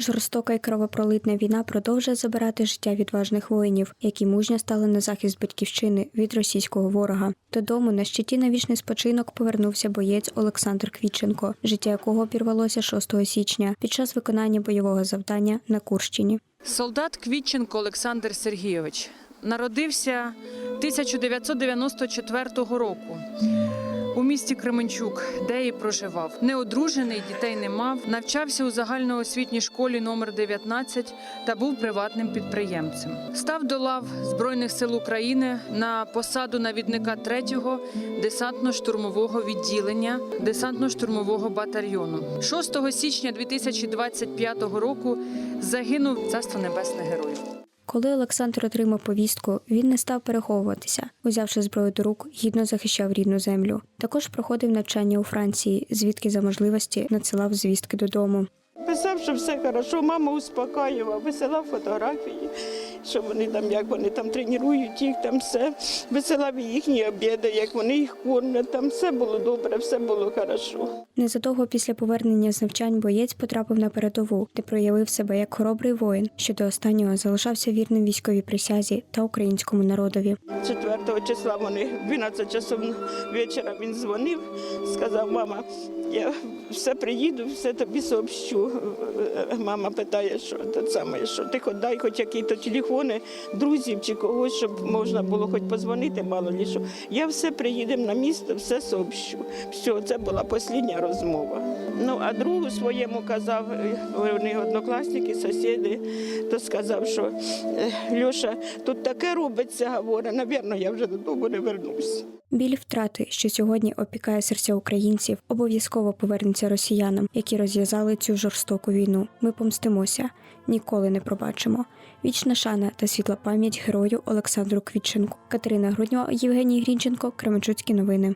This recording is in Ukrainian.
Жорстока і кровопролитна війна продовжує забирати життя відважних воїнів, які мужньо стали на захист батьківщини від російського ворога. Додому на щиті на вічний спочинок повернувся боєць Олександр Квітченко, життя якого обірвалося 6 січня під час виконання бойового завдання на Курщині. Солдат Квітченко Олександр Сергійович народився 1994 року у місті Кременчук, де і проживав. Неодружений, дітей не мав, навчався у загальноосвітній школі номер 19 та був приватним підприємцем. Став до лав Збройних сил України на посаду навідника 3-го десантно-штурмового відділення десантно-штурмового батальйону. 6 січня 2025 року загинув царство небесне герою. Коли Олександр отримав повістку, він не став переховуватися. Узявши зброю до рук, гідно захищав рідну землю. Також проходив навчання у Франції, звідки за можливості надсилав звістки додому. Писав, що все хорошо, мама успокоював, висилав фотографії, що вони там, як вони там тренують їх, там все. Висилав їхні обіди, як вони їх кормлять, там все було добре, все було хорошо. Незадовго після повернення з навчань боєць потрапив на передову, де проявив себе як хоробрий воїн, що до останнього залишався вірним військовій присязі та українському народові. 4 числа вони 12 часов вечора він дзвонив, сказав, мама, я все приїду, все тобі сообщу. Мама питає, що те саме, що ти хоч дай хоч якісь телефони, друзів чи когось, щоб можна було хоч позвонити, мало лі що. Я все приїдемо на місто, все сообщу. Все, це була остання розмова. Ну, а другу своєму казав, е, вони однокласники, сусіди, то сказав, що «Е, Льоша, тут таке робиться, говорить, навірно, я вже додому не вернусь. Біль втрати, що сьогодні опікає серця українців, обов'язково повернеться росіянам, які розв'язали цю жорстоку війну. Ми помстимося, ніколи не пробачимо. Вічна шана та світла пам'ять герою Олександру Квітченку. Катерина Грудньо, Євгеній Грінченко, Кременчуцькі новини.